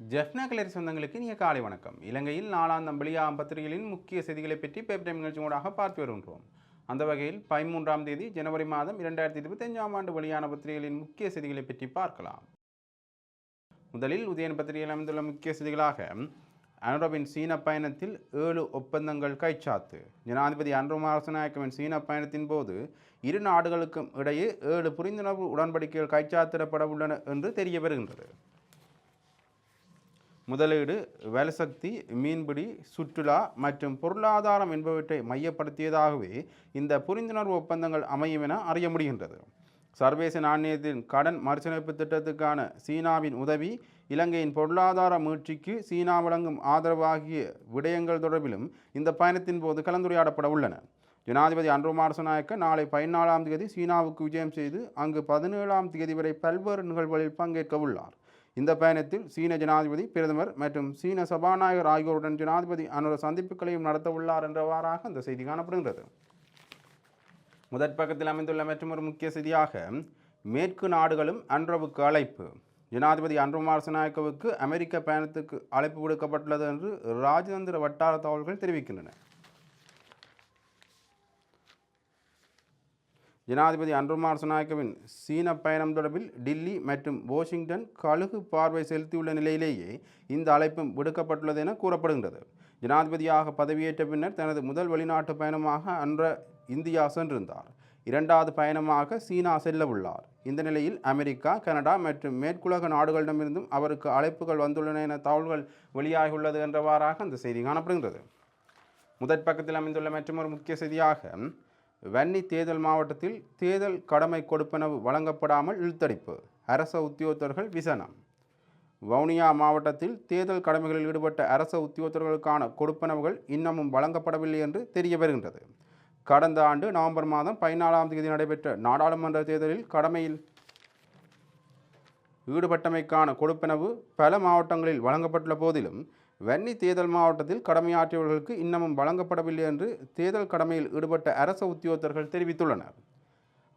ஜெஃப்னா கலரி சொந்தங்களுக்கு நீங்கள் காலை வணக்கம். இலங்கையில் நாலாம் தம்பளியா பத்திரிகைகளின் முக்கிய செய்திகளை பற்றி பேப்பர் நிகழ்ச்சி பார்த்து வருகின்றோம். அந்த வகையில் பதிமூன்றாம் தேதி ஜனவரி மாதம் இரண்டாயிரத்தி இருபத்தஞ்சாம் ஆண்டு வெளியான பத்திரிகைகளின் முக்கிய செய்திகளை பற்றி பார்க்கலாம். முதலில் உதயன் பத்திரிகையில் அமைந்துள்ள முக்கிய செய்திகளாக அனுரவின் சீன பயணத்தில் ஏழு ஒப்பந்தங்கள் கைச்சாத்து. ஜனாதிபதி அன்ரு அரசநாயக்கவின் சீன பயணத்தின் போது இரு நாடுகளுக்கும் இடையே ஏழு புரிந்துணர்வு உடன்படிக்கைகள் கைச்சாத்திடப்பட உள்ளன என்று தெரிய வருகின்றது முதலீடு வேலைசக்தி மீன்பிடி சுற்றுலா மற்றும் பொருளாதாரம் என்பவற்றை மையப்படுத்தியதாகவே இந்த புரிந்துணர்வு ஒப்பந்தங்கள் அமையும் என அறிய முடிகின்றது. சர்வதேச நாணயத்தின் கடன் மறுசமைப்பு திட்டத்துக்கான சீனாவின் உதவி இலங்கையின் பொருளாதார மீட்சிக்கு சீனா வழங்கும் ஆதரவு ஆகிய விடயங்கள் தொடர்பிலும் இந்த பயணத்தின் போது கலந்துரையாடப்பட உள்ளன. ஜனாதிபதி அன்ருமார் நாயக்க நாளை பதினாலாம் தேதி சீனாவுக்கு விஜயம் செய்து அங்கு பதினேழாம் தேதி வரை பல்வேறு நிகழ்வுகளில் பங்கேற்க உள்ளார். இந்த பயணத்தில் சீன ஜனாதிபதி பிரதமர் மற்றும் சீன சபாநாயகர் ஆகியோருடன் ஜனாதிபதி அனுர சந்திப்புகளையும் நடத்த உள்ளார் என்றவாறாக அந்த செய்தி காணப்படுகின்றது. முதற் பக்கத்தில் அமைந்துள்ள மற்றொரு முக்கிய செய்தியாக மேற்கு நாடுகளும் அன்றவுக்கு அழைப்பு. ஜனாதிபதி அன்ருமார் நாயக்கவுக்கு அமெரிக்க பயணத்துக்கு அழைப்பு விடுக்கப்பட்டுள்ளது என்று ராஜதந்திர வட்டார தகவல்கள் தெரிவிக்கின்றன. ஜனாதிபதி அன்ருமார் நாயக்கவின் சீன பயணம் தொடர்பில் டில்லி மற்றும் வாஷிங்டன் கழுகு பார்வை செலுத்தியுள்ள நிலையிலேயே இந்த அழைப்பும் விடுக்கப்பட்டுள்ளது என கூறப்படுகின்றது. ஜனாதிபதியாக பதவியேற்ற பின்னர் தனது முதல் வெளிநாட்டு பயணமாக அன்ற இந்தியா சென்றிருந்தார். இரண்டாவது பயணமாக சீனா செல்ல உள்ளார் இந்த நிலையில் அமெரிக்கா கனடா மற்றும் மேற்குலக நாடுகளிடமிருந்தும் அவருக்கு அழைப்புகள் வந்துள்ளன என தகவல்கள் வெளியாகியுள்ளது என்றவாறாக அந்த செய்தி காணப்படுகின்றது. முதற் பக்கத்தில் அமைந்துள்ள மற்றொரு முக்கிய செய்தியாக வன்னி தேர்தல் மாவட்டத்தில் தேர்தல் கடமை கொடுப்பனவு வழங்கப்படாமல் இழுத்தடிப்பு. அரச உத்தியோகத்தர்கள் விசனம். வவுனியா மாவட்டத்தில் தேர்தல் கடமைகளில் ஈடுபட்ட அரச உத்தியோகத்தர்களுக்கான கொடுப்பனவுகள் இன்னமும் வழங்கப்படவில்லை என்று தெரிய வருகின்றது கடந்த ஆண்டு நவம்பர் மாதம் பதினாலாம் தேதி நடைபெற்ற நாடாளுமன்ற தேர்தலில் கடமையில் ஈடுபட்டமைக்கான கொடுப்பனவு பல மாவட்டங்களில் வழங்கப்பட்டுள்ள போதிலும் வன்னி தேர்தல் மாவட்டத்தில் கடமையாற்றியவர்களுக்கு இன்னமும் வழங்கப்படவில்லை என்று தேர்தல் கடமையில் ஈடுபட்ட அரச உத்தியோகத்தர்கள் தெரிவித்துள்ளனர்.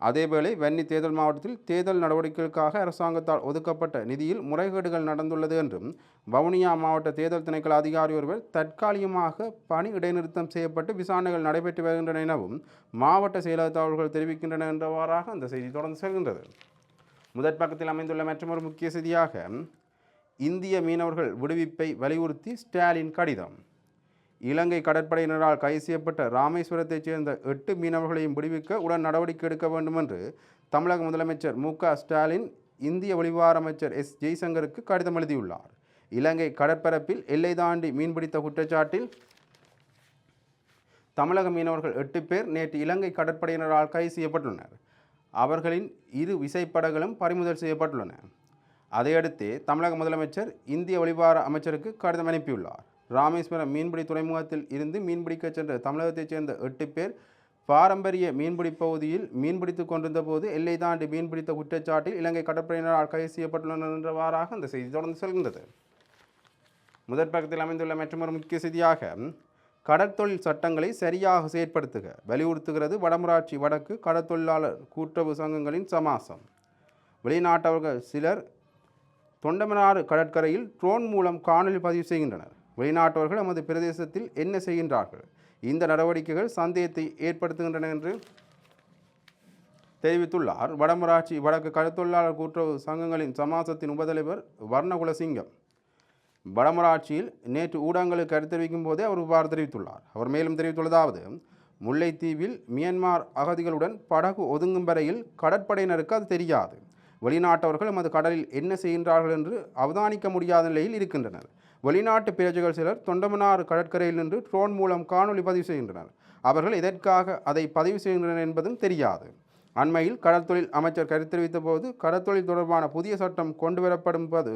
அதேவேளை வன்னி தேர்தல் மாவட்டத்தில் தேர்தல் நடவடிக்கைகளுக்காக அரசாங்கத்தால் ஒதுக்கப்பட்ட நிதியில் முறைகேடுகள் நடந்துள்ளது என்றும் வவுனியா மாவட்ட தேர்தல் திணைக்கள அதிகாரி ஒருவர் தற்காலிகமாக பணி இடைநிறுத்தம் செய்யப்பட்டு விசாரணைகள் நடைபெற்று வருகின்றன எனவும் மாவட்ட செயலக தகவல்கள் தெரிவிக்கின்றன என்றவாறாக அந்த செய்தி தொடர்ந்து செல்கின்றது. முதற் பக்கத்தில் அமைந்துள்ள மற்றொரு முக்கிய செய்தியாக இந்திய மீனவர்கள் விடுவிப்பை வலியுறுத்தி ஸ்டாலின் கடிதம். இலங்கை கடற்படையினரால் கைது செய்யப்பட்ட ராமேஸ்வரத்தைச் சேர்ந்த எட்டு மீனவர்களையும் விடுவிக்க உடன் நடவடிக்கை எடுக்க வேண்டும் என்று தமிழக முதலமைச்சர் மு. க. ஸ்டாலின் இந்திய வெளிவார அமைச்சர் எஸ். ஜெய்சங்கருக்கு கடிதம் எழுதியுள்ளார். இலங்கை கடற்பரப்பில் எல்லை தாண்டி மீன்பிடித்த குற்றச்சாட்டில் தமிழக மீனவர்கள் எட்டு பேர் நேற்று இலங்கை கடற்படையினரால் கைது செய்யப்பட்டுள்ளனர். அவர்களின் இரு விசைப்படகளும் பறிமுதல் செய்யப்பட்டுள்ளன. அதையடுத்து தமிழக முதலமைச்சர் இந்திய வெளிவார அமைச்சருக்கு கடிதம் அனுப்பியுள்ளார். ராமேஸ்வரம் மீன்பிடி துறைமுகத்தில் இருந்து மீன்பிடிக்க சென்ற தமிழகத்தைச் சேர்ந்த எட்டு பேர் பாரம்பரிய மீன்பிடி பகுதியில் மீன்பிடித்துக் கொண்டிருந்த போது எல்லை தாண்டி மீன்பிடித்த குற்றச்சாட்டில் இலங்கை கடற்படையினரால் கைது செய்யப்பட்டுள்ளனர் என்றவாறாக அந்த செய்தி தொடர்ந்து செல்கின்றது. முதற் பக்கத்தில் அமைந்துள்ள மற்றொரு முக்கிய செய்தியாக கடற்தொழில் சட்டங்களை சரியாக செயற்படுத்துக வலியுறுத்துகிறது வடமராட்சி வடக்கு கடற்தொழிலாளர் கூட்டுறவு சங்கங்களின் சமாசம். வெளிநாட்டவர்கள் சிலர் தொண்டமனாறு கடற்கரையில் ட்ரோன் மூலம் காணொலி பதிவு செய்கின்றனர். வெளிநாட்டவர்கள் நமது பிரதேசத்தில் என்ன செய்கின்றார்கள்? இந்த நடவடிக்கைகள் சந்தேகத்தை ஏற்படுத்துகின்றன என்று தெரிவித்துள்ளார். வடமராட்சி வடக்கு கடற்தொழிலாளர் கூட்டுறவு சங்கங்களின் சமாசத்தின் உபதலைவர் வர்ணகுலசிங்கம் வடமராட்சியில் நேற்று ஊடகங்களுக்கு கருத்து தெரிவிக்கும் போதே அவர் இவ்வாறு தெரிவித்துள்ளார். அவர் மேலும் தெரிவித்துள்ளதாவது முல்லைத்தீவில் மியன்மார் அகதிகளுடன் படகு ஒதுங்கும் வரையில் கடற்படையினருக்கு அது தெரியாது. வெளிநாட்டவர்கள் நமது கடலில் என்ன செய்கின்றார்கள் என்று அவதானிக்க முடியாத நிலையில் இருக்கின்றனர். வெளிநாட்டு பிரஜைகள் சிலர் தொண்டமனார் கடற்கரையில் நின்று ட்ரோன் மூலம் காணொலி பதிவு செய்கின்றனர். அவர்கள் எதற்காக அதை பதிவு செய்கின்றனர் என்பதும் தெரியாது. அண்மையில் கடற்தொழில் அமைச்சர் கருத்து தெரிவித்த போது கடற்தொழில் தொடர்பான புதிய சட்டம் கொண்டுவரப்படும் போது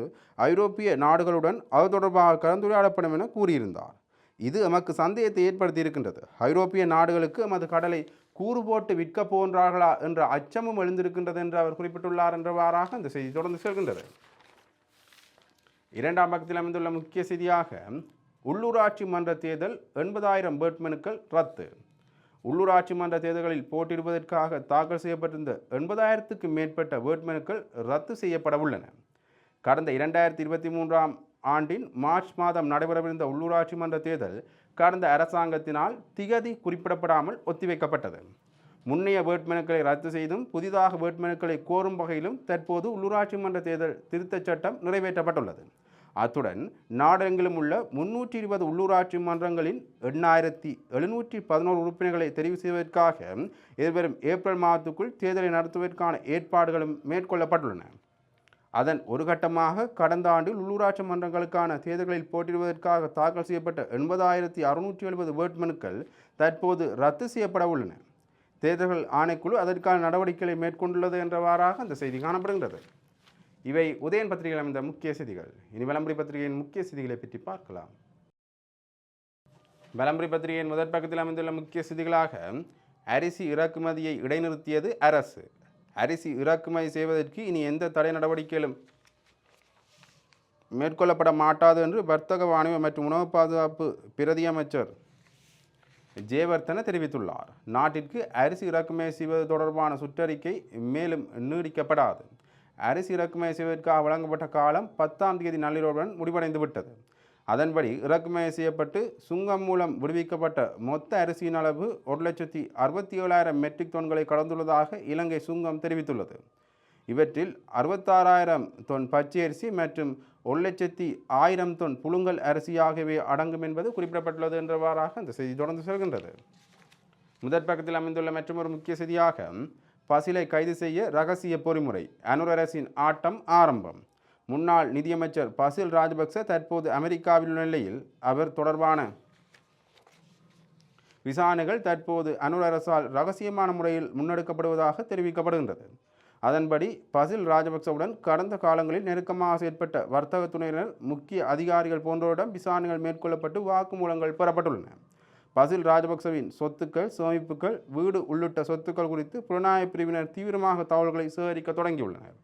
ஐரோப்பிய நாடுகளுடன் அது தொடர்பாக கலந்துரையாடப்படும் என கூறியிருந்தார். இது எமக்கு சந்தேகத்தை ஏற்படுத்தி இருக்கின்றது. ஐரோப்பிய நாடுகளுக்கு எமது கடலை கூறு போட்டு விற்க போன்றார்களா என்ற அச்சமும் எழுந்திருக்கின்றது என்று அவர் குறிப்பிட்டுள்ளார் என்றவாறாக இந்த செய்தி தொடர்ந்து செல்கின்றது. இரண்டாம் பக்கத்தில் அமைந்துள்ள முக்கிய செய்தியாக உள்ளூராட்சி மன்ற தேர்தல் எண்பதாயிரம் வேட்புமனுக்கள் ரத்து. உள்ளூராட்சி மன்ற தேர்தல்களில் போட்டியிடுவதற்காக தாக்கல் செய்யப்பட்டிருந்த எண்பதாயிரத்துக்கு மேற்பட்ட வேட்புமனுக்கள் ரத்து செய்யப்பட உள்ளன. கடந்த இரண்டாயிரத்தி இருபத்தி மூன்றாம் ஆண்டின் மார்ச் மாதம் நடைபெறவிருந்த உள்ளூராட்சி மன்ற தேர்தல் கடந்த அரசாங்கத்தினால் திகதி குறிப்பிடப்படாமல் ஒத்திவைக்கப்பட்டது. முன்னைய வேட்புமனுக்களை ரத்து செய்தும் புதிதாக வேட்புமனுக்களை கோரும் வகையிலும் தற்போது உள்ளூராட்சி மன்ற தேர்தல் திருத்தச் சட்டம் நிறைவேற்றப்பட்டுள்ளது. அத்துடன் நாடெங்கிலும் உள்ள முன்னூற்றி இருபது உள்ளூராட்சி மன்றங்களின் எண்ணாயிரத்தி எழுநூற்றி பதினோரு உறுப்பினர்களை தெரிவு செய்வதற்காக எதிர்வரும் ஏப்ரல் மாதத்துக்குள் தேர்தலை நடத்துவதற்கான ஏற்பாடுகளும் மேற்கொள்ளப்பட்டுள்ளன. அதன் ஒரு கட்டமாக கடந்த ஆண்டில் உள்ளூராட்சி மன்றங்களுக்கான தேர்தல்களில் போட்டியிடுவதற்காக தாக்கல் செய்யப்பட்ட எண்பதாயிரத்தி அறுநூற்றி எழுபது வேட்புமனுக்கள் தற்போது ரத்து செய்யப்பட உள்ளன. தேர்தல்கள் ஆணைக்குழு அதற்கான நடவடிக்கைகளை மேற்கொண்டுள்ளது என்றவாறாக அந்த செய்தி காணப்படுகின்றது. இவை உதயன் பத்திரிகையில் அமைந்த முக்கிய செய்திகள். இனி விளம்பரி பத்திரிகையின் முக்கிய செய்திகளை பற்றி பார்க்கலாம். விளம்பரி பத்திரிகையின் முதற் பக்கத்தில் அமைந்துள்ள முக்கிய செய்திகளாக அரிசி இறக்குமதியை இடைநிறுத்தியது அரசு. அரிசி இறக்குமதி செய்வதற்கு இனி எந்த தடை நடவடிக்கைகளும் மேற்கொள்ளப்பட மாட்டாது என்று வர்த்தக வாணிப மற்றும் உணவு பாதுகாப்பு பிரதியமைச்சர் ஜெயவர்த்தன தெரிவித்துள்ளார். நாட்டிற்கு அரிசி இறக்குமதி செய்வது தொடர்பான சுற்றறிக்கை மேலும் நீடிக்கப்படாது. அரிசி இறக்குமதி செய்வதற்காக வழங்கப்பட்ட காலம் பத்தாம் தேதி நள்ளிரவுடன் முடிவடைந்து விட்டது அதன்படி இறக்குமதி செய்யப்பட்டு சுங்கம் மூலம் விடுவிக்கப்பட்ட மொத்த அரிசியின் அளவு ஒரு லட்சத்தி அறுபத்தி ஏழாயிரம் மெட்ரிக் டன்களை கடந்துள்ளதாக இலங்கை சுங்கம் தெரிவித்துள்ளது. இவற்றில் அறுபத்தாறாயிரம் தொன் பச்சை அரிசி மற்றும் ஒரு லட்சத்தி ஆயிரம் தொன் புழுங்கல் அரிசி ஆகியவை அடங்கும் என்பது குறிப்பிடப்பட்டுள்ளது என்றவாறாக அந்த செய்தி தொடர்ந்து செல்கின்றது. முதற் பக்கத்தில் அமைந்துள்ள மற்றொரு முக்கிய செய்தியாக பசிலை கைது செய்ய ரகசிய பொறிமுறை அனுர் அரசின் ஆட்டம் ஆரம்பம். முன்னாள் நிதியமைச்சர் பசில் ராஜபக்ச தற்போது அமெரிக்காவில் உள்ள நிலையில் அவர் தொடர்பான விசாரணைகள் தற்போது அனுர் அரசால் ரகசியமான முறையில் முன்னெடுக்கப்படுவதாக தெரிவிக்கப்படுகின்றது. அதன்படி பசில் ராஜபக்சவுடன் கடந்த காலங்களில் நெருக்கமாக செயற்பட்ட வர்த்தக துணையினர் முக்கிய அதிகாரிகள் போன்றோரிடம் விசாரணைகள் மேற்கொள்ளப்பட்டு வாக்குமூலங்கள் பெறப்பட்டுள்ளன. பசில் ராஜபக்சவின் சொத்துக்கள் சேமிப்புகள் வீடு உள்ளிட்ட சொத்துக்கள் குறித்து புலனாய்வு பிரிவினர் தீவிரமாக தகவல்களை சேகரிக்க தொடங்கியுள்ளனர்.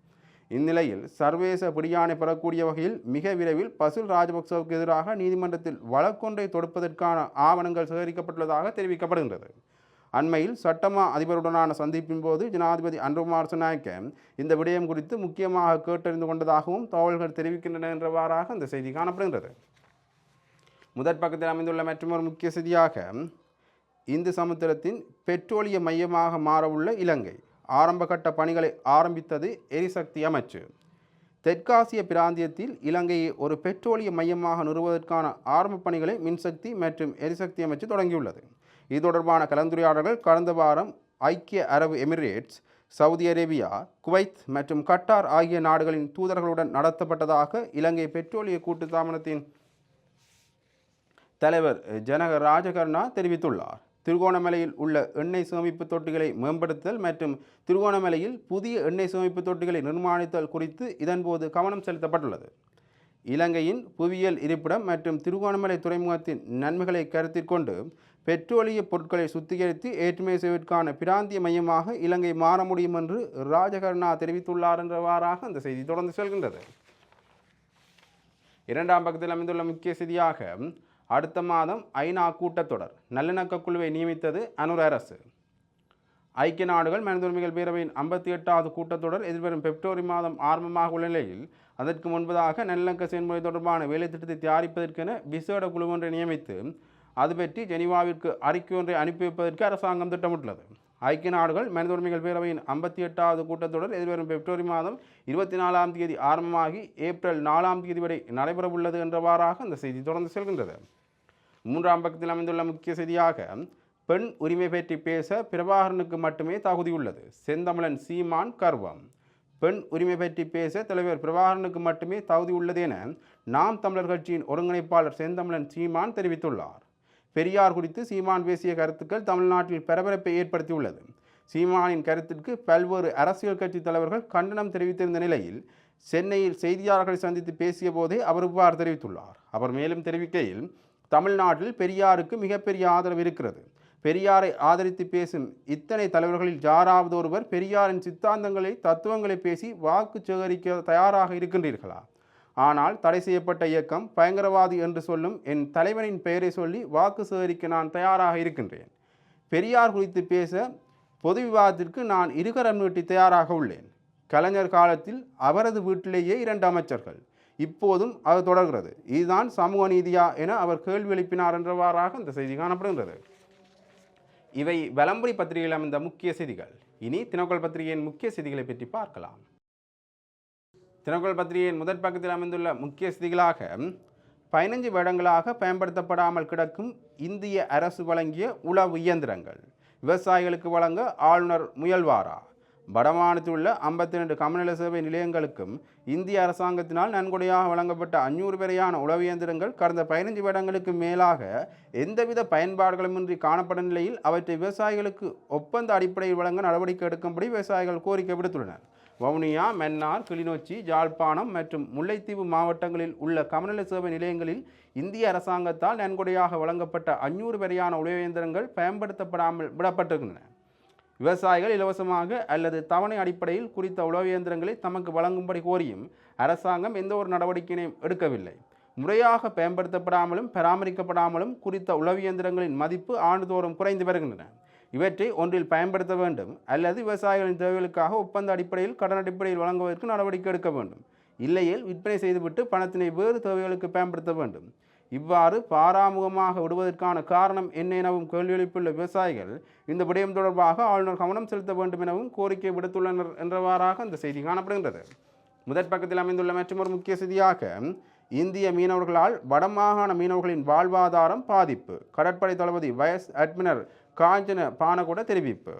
இந்நிலையில் சர்வதேச பிடியாணை பெறக்கூடிய வகையில் மிக விரைவில் பசுல் ராஜபக்சவுக்கு எதிராக நீதிமன்றத்தில் வழக்கொன்றை தொடுப்பதற்கான ஆவணங்கள் சேகரிக்கப்பட்டுள்ளதாக தெரிவிக்கப்படுகின்றது. அண்மையில் சட்டமா அதிபருடனான சந்திப்பின் போது ஜனாதிபதி அன்ருகுமார் நாயக்க இந்த விடயம் குறித்து முக்கியமாக கேட்டறிந்து கொண்டதாகவும் தகவல்கள் தெரிவிக்கின்றன என்றவாறாக அந்த செய்தி காணப்படுகின்றது. முதற் பக்கத்தில் அமைந்துள்ள மற்றொரு முக்கிய செய்தியாக இந்து சமுத்திரத்தின் பெட்ரோலிய மையமாக மாறவுள்ள இலங்கை. ஆரம்பகட்ட பணிகளை ஆரம்பித்தது எரிசக்தி அமைச்சு. தெற்காசிய பிராந்தியத்தில் இலங்கையை ஒரு பெட்ரோலிய மையமாக நிறுவுவதற்கான ஆரம்ப பணிகளை மின்சக்தி மற்றும் எரிசக்தி அமைச்சு தொடங்கியுள்ளது. இது தொடர்பான கலந்துரையாடல்கள் கடந்த வாரம் ஐக்கிய அரபு எமிரேட்ஸ் சவுதி அரேபியா குவைத் மற்றும் கட்டார் ஆகிய நாடுகளின் தூதர்களுடன் நடத்தப்பட்டதாக இலங்கை பெட்ரோலிய கூட்டுத்தாபனத்தின் தலைவர் ஜனக ராஜகர்ணா தெரிவித்துள்ளார். திருகோணமலையில் உள்ள எண்ணெய் சேமிப்பு தொட்டிகளை மேம்படுத்துதல் மற்றும் திருகோணமலையில் புதிய எண்ணெய் சேமிப்பு தொட்டிகளை நிர்மாணித்தல் குறித்து இதன்போது கவனம் செலுத்தப்பட்டுள்ளது. இலங்கையின் புவியியல் இருப்பிடம் மற்றும் திருகோணமலை துறைமுகத்தின் நன்மைகளை கருத்தில் கொண்டு பெட்ரோலிய பொருட்களை சுத்திகரித்து ஏற்றுமதி செய்வதற்கான பிராந்திய மையமாக இலங்கை மாற முடியும் என்று ராஜகர்ணா தெரிவித்துள்ளார் என்றவாறாக அந்த செய்தி தொடர்ந்து செல்கின்றது. இரண்டாம் பக்கத்தில் அமைந்துள்ள முக்கிய செய்தியாக அடுத்த மாதம் ஐநா கூட்டத்தொடர். நல்லிணக்க குழுவை நியமித்தது அனுர் அரசு. ஐக்கிய நாடுகள் மனித உரிமைகள் பேரவையின் ஐம்பத்தி எட்டாவது கூட்டத்தொடர் எதிர்வரும் பிப்ரவரி மாதம் ஆரம்பமாக உள்ள நிலையில் அதற்கு முன்பதாக நல்லிணக்க செயல்முறை தொடர்பான வேலைத்திட்டத்தை தயாரிப்பதற்கென விசேட குழு ஒன்றை நியமித்து அது பற்றி ஜெனீவாவிற்கு அறிக்கை ஒன்றை அனுப்பி வைப்பதற்கு அரசாங்கம் திட்டமிட்டுள்ளது. ஐக்கிய நாடுகள் மனித உரிமைகள் பேரவையின் ஐம்பத்தி எட்டாவது கூட்டத்தொடர் எதிர்வரும் பிப்ரவரி மாதம் இருபத்தி நாலாம் தேதி ஆரம்பமாகி ஏப்ரல் நாலாம் தேதி வரை நடைபெறவுள்ளது என்றவாறாக அந்த செய்தி தொடர்ந்து செல்கின்றது. மூன்றாம் பக்கத்தில் அமைந்துள்ள முக்கிய செய்தியாக பெண் உரிமை பற்றி பேச பிரபாகரனுக்கு மட்டுமே தகுதியுள்ளது செந்தமிழன் சீமான் கர்வம். பெண் உரிமை பற்றி பேச தலைவர் பிரபாகரனுக்கு மட்டுமே தகுதி உள்ளது என நாம் தமிழர் கட்சியின் ஒருங்கிணைப்பாளர் செந்தமிழன் சீமான் தெரிவித்துள்ளார். பெரியார் குறித்து சீமான் பேசிய கருத்துக்கள் தமிழ்நாட்டில் பரபரப்பை ஏற்படுத்தியுள்ளது. சீமானின் கருத்திற்கு பல்வேறு அரசியல் கட்சி தலைவர்கள் கண்டனம் தெரிவித்திருந்த நிலையில் சென்னையில் செய்தியாளர்களை சந்தித்து பேசிய போதே அவர் இவ்வாறு தெரிவித்துள்ளார். அவர் மேலும் தெரிவிக்கையில் தமிழ்நாட்டில் பெரியாருக்கு மிகப்பெரிய ஆதரவு இருக்கிறது. பெரியாரை ஆதரித்து பேசும் இத்தனை தலைவர்களில் யாராவது ஒருவர் பெரியாரின் சித்தாந்தங்களை தத்துவங்களை பேசி வாக்கு சேகரிக்க தயாராக இருக்கின்றீர்களா? ஆனால் தடை செய்யப்பட்ட இயக்கம் பயங்கரவாதி என்று சொல்லும் என் தலைவனின் பெயரை சொல்லி வாக்கு சேகரிக்க நான் தயாராக இருக்கின்றேன். பெரியார் குறித்து பேச பொது விவாதத்திற்கு நான் இருகரம் நீட்டி தயாராக உள்ளேன். கலைஞர் காலத்தில் அவரது வீட்டிலேயே இரண்டு அமைச்சர்கள் இப்போதும் அது தொடர்கிறது. இதுதான் சமூக நீதியா என அவர் கேள்வி எழுப்பினார் என்றவாறாக இந்த செய்தி காணப்படுகின்றது. இவை வலம்புரி பத்திரிகையில் அமைந்த முக்கிய செய்திகள். இனி தினக்கோள் பத்திரிகையின் முக்கிய செய்திகளை பற்றி பார்க்கலாம். தினக்கோள் பத்திரிகையின் முதற் பக்கத்தில் அமைந்துள்ள முக்கிய செய்திகளாக பதினஞ்சு வருடங்களாக பயன்படுத்தப்படாமல் கிடக்கும் இந்திய அரசு வழங்கிய உளவு இயந்திரங்கள் விவசாயிகளுக்கு வழங்க ஆளுநர் முயல்வாரா? வடமாநிலத்தில் உள்ள ஐம்பத்தி ரெண்டு கமநல சேவை நிலையங்களுக்கும் இந்திய அரசாங்கத்தினால் நன்கொடையாக வழங்கப்பட்ட அஞ்சூறு வரையான உளவு இயந்திரங்கள் கடந்த பதினஞ்சு வருடங்களுக்கு மேலாக எந்தவித பயன்பாடுகளுமின்றி காணப்படும் நிலையில் அவற்றை விவசாயிகளுக்கு ஒப்பந்த அடிப்படையில் வழங்க நடவடிக்கை எடுக்கும்படி விவசாயிகள் கோரிக்கை விடுத்துள்ளனர். வவுனியா மன்னார் கிளிநொச்சி ஜாழ்ப்பாணம் மற்றும் முல்லைத்தீவு மாவட்டங்களில் உள்ள கமநல சேவை நிலையங்களில் இந்திய அரசாங்கத்தால் நன்கொடையாக வழங்கப்பட்ட அஞ்சூறு வரையான உளவு இயந்திரங்கள் பயன்படுத்தப்படாமல் விடப்பட்டிருக்கின்றன. விவசாயிகள் இலவசமாக அல்லது தவணை அடிப்படையில் குறித்த உழவு இயந்திரங்களை தமக்கு வழங்கும்படி கோரியும் அரசாங்கம் எந்த ஒரு நடவடிக்கையினையும் எடுக்கவில்லை. முறையாக பயன்படுத்தப்படாமலும் பராமரிக்கப்படாமலும் குறித்த உழவு இயந்திரங்களின் மதிப்பு ஆண்டுதோறும் குறைந்து வருகின்றன. இவற்றை ஒன்றில் பயன்படுத்த வேண்டும். அல்லது விவசாயிகளின் தேவைகளுக்காக ஒப்பந்த அடிப்படையில் கடன் அடிப்படையில் வழங்குவதற்கு நடவடிக்கை எடுக்க வேண்டும். இல்லையில் விற்பனை செய்துவிட்டு பணத்தினை வேறு தேவைகளுக்கு பயன்படுத்த வேண்டும். இவ்வாறு பாராமுகமாக விடுவதற்கான காரணம் என்ன எனவும் கேள்வி எழுப்பியுள்ள விவசாயிகள் இந்த விடயம் தொடர்பாக ஆளுநர் கவனம் செலுத்த வேண்டும் எனவும் கோரிக்கை விடுத்துள்ளனர் என்றவாறாக இந்த செய்தி காணப்படுகின்றது. முதற் பக்கத்தில் அமைந்துள்ள மற்றொரு முக்கிய செய்தியாக இந்திய மீனவர்களால் வடமாகாண மீனவர்களின் வாழ்வாதாரம் பாதிப்பு. கடற்படை தளபதி வயஸ் அட்மினர் காஞ்சன பானகூட தெரிவிப்பு.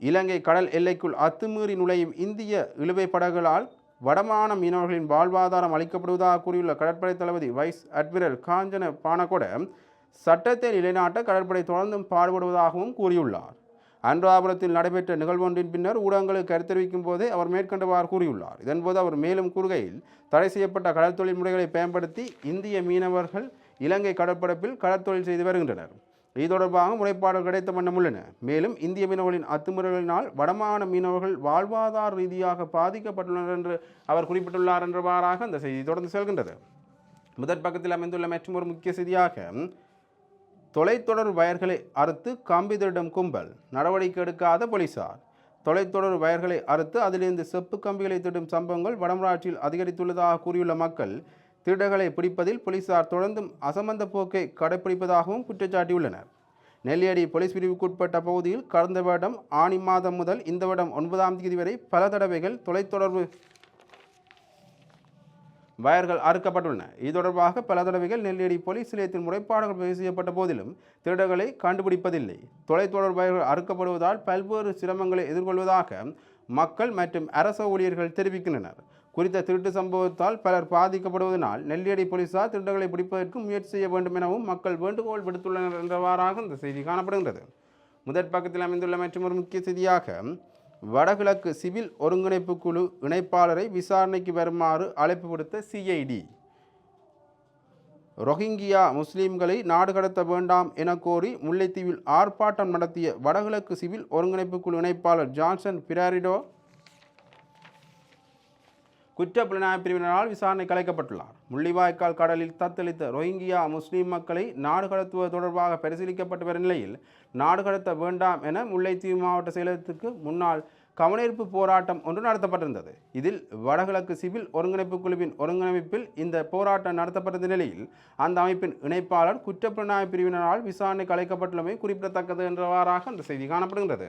இலங்கை கடல் எல்லைக்குள் அத்துமீறி நுழையும் இந்திய இழுவை படகுகளால் வடமான மீனவர்களின் வாழ்வாதாரம் அளிக்கப்படுவதாக கூறியுள்ள கடற்படை தளபதி வைஸ் அட்மிரல் காஞ்சன பானகொட சட்டத்தை நிலைநாட்ட கடற்படை தொடர்ந்தும் பாடுபடுவதாகவும் கூறியுள்ளார். அன்றாபுரத்தில் நடைபெற்ற நிகழ்வொன்றின் பின்னர் ஊடகங்களுக்கு கருத்தெரிவிக்கும் போதே அவர் மேற்கண்டவாறு கூறியுள்ளார். இதன்போது அவர் மேலும் கூறுகையில் தடை செய்யப்பட்ட கடற்தொழில் முறைகளை பயன்படுத்தி இந்திய மீனவர்கள் இலங்கை கடற்பரப்பில் கடற்தொழில் செய்து வருகின்றனர். இது தொடர்பாக முறைப்பாடுகள் கிடைத்த வண்ணம் உள்ளன. மேலும் இந்திய மீனவர்களின் அத்துமுறைகளினால் வடமாகாண மீனவர்கள் வாழ்வாதார ரீதியாக பாதிக்கப்பட்டுள்ளனர் என்று அவர் குறிப்பிட்டுள்ளார் என்றவாறாக அந்த செய்தி தொடர்ந்து செல்கின்றது. முதற் பக்கத்தில் அமைந்துள்ள மற்றும் ஒரு முக்கிய செய்தியாக தொலைத்தொடர் வயர்களை அறுத்து கம்பி கும்பல். நடவடிக்கை எடுக்காத போலீசார். தொலைத்தொடர் வயர்களை அறுத்து அதிலிருந்து செப்பு கம்பிகளை திடும் சம்பவங்கள் வடமராட்சியில் அதிகரித்துள்ளதாக கூறியுள்ள மக்கள் திருடர்களை பிடிப்பதில் போலீசார் தொடர்ந்தும் அசமந்த போக்கை கடைப்பிடிப்பதாகவும் குற்றச்சாட்டியுள்ளனர். நெல்லியடி போலீஸ் பிரிவுக்குட்பட்ட பகுதியில் கடந்த வருடம் ஆணி மாதம் முதல் இந்த வருடம் ஒன்பதாம் தேதி வரை பல தடவைகள் தொலைத்தொடர்பு வயர்கள் அறுக்கப்பட்டுள்ளன. இது தொடர்பாக பல தடவைகள் நெல்லியடி போலீஸ் நிலையத்தில் முறைப்பாடுகள் பதிவு செய்யப்பட்ட போதிலும் திருடர்களை கண்டுபிடிப்பதில்லை. தொலைத்தொடர்பு வயர்கள் அறுக்கப்படுவதால் பல்வேறு சிரமங்களை எதிர்கொள்வதாக மக்கள் மற்றும் அரச ஊழியர்கள் தெரிவிக்கின்றனர். குறித்த திருட்டு சம்பவத்தால் பலர் பாதிக்கப்படுவதனால் நெல்லியடி போலீசார் திருடர்களை பிடிப்பதற்கு முயற்சி செய்ய வேண்டும் எனவும் மக்கள் வேண்டுகோள் விடுத்துள்ளனர் என்றவாறாக இந்த செய்தி காணப்படுகின்றது. முதற் பக்கத்தில் அமைந்துள்ள மற்றொரு முக்கிய செய்தியாக வடகிழக்கு சிவில் ஒருங்கிணைப்பு குழு இணைப்பாளரை விசாரணைக்கு வருமாறு அழைப்பு விடுத்த சிஐடி ரொஹிங்கியா முஸ்லீம்களை நாடு கடத்த வேண்டாம் என கோரி முல்லைத்தீவில் ஆர்ப்பாட்டம் நடத்திய வடகிழக்கு சிவில் ஒருங்கிணைப்பு குழு இணைப்பாளர் ஜான்சன் பிராரிடோ குற்ற புலனாய்வு பிரிவினரால் விசாரணை கலைக்கப்பட்டுள்ளார். முள்ளிவாய்க்கால் கடலில் தத்தளித்த ரோஹிங்கியா முஸ்லீம் மக்களை நாடு கடத்துவது தொடர்பாக பரிசீலிக்கப்பட்டு வரும் நிலையில் நாடு கடத்த வேண்டாம் என முல்லைத்தீவு மாவட்ட செயலகத்துக்கு முன்னாள் கவனீர்ப்பு போராட்டம் ஒன்று நடத்தப்பட்டிருந்தது. இதில் வடகிழக்கு சிவில் ஒருங்கிணைப்பு குழுவின் ஒருங்கிணைப்பில் இந்த போராட்டம் நடத்தப்பட்ட நிலையில் அந்த அமைப்பின் இணைப்பாளர் குற்றப்புலனாய்வு பிரிவினரால் விசாரணை கலைக்கப்பட்டுள்ளமை குறிப்பிடத்தக்கது என்றவாறாக அந்த செய்தி காணப்படுகின்றது.